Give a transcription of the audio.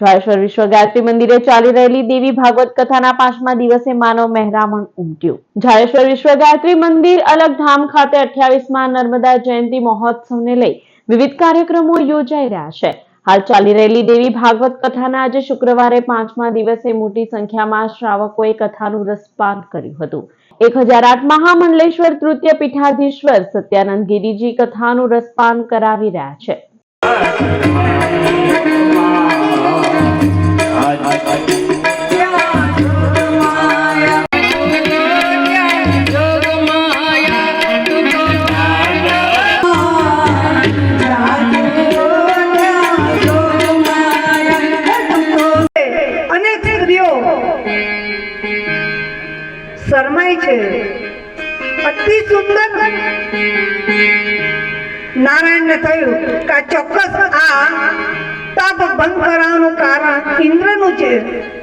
જાડેશ્વર વિશ્વ ગાયત્રી મંદિરે ચાલી રહેલી દેવી ભાગવત કથાના પાંચમા દિવસે માનવ મહેરામણ ઉમટ્યું. જાડેશ્વર વિશ્વ ગાયત્રી મંદિર અલગધામ ખાતે અઠ્યાવીસમાં નર્મદા જયંતિ મહોત્સવને લઈ વિવિધ કાર્યક્રમો યોજાઈ રહ્યા છે. હાલ ચાલી રહેલી દેવી ભાગવત કથાના આજે શુક્રવારે પાંચમા દિવસે મોટી સંખ્યામાં શ્રાવકોએ કથાનું રસપાન કર્યું હતું. એક હજાર આઠ મહામંડલેશ્વર તૃતીય પીઠાધીશ્વર સત્યાનંદ ગિરિજી કથાનું રસપાન કરાવી રહ્યા છે. શરમાય છે. અતિ સુંદર. નારાયણને થયું કે આ ચોક્કસ આ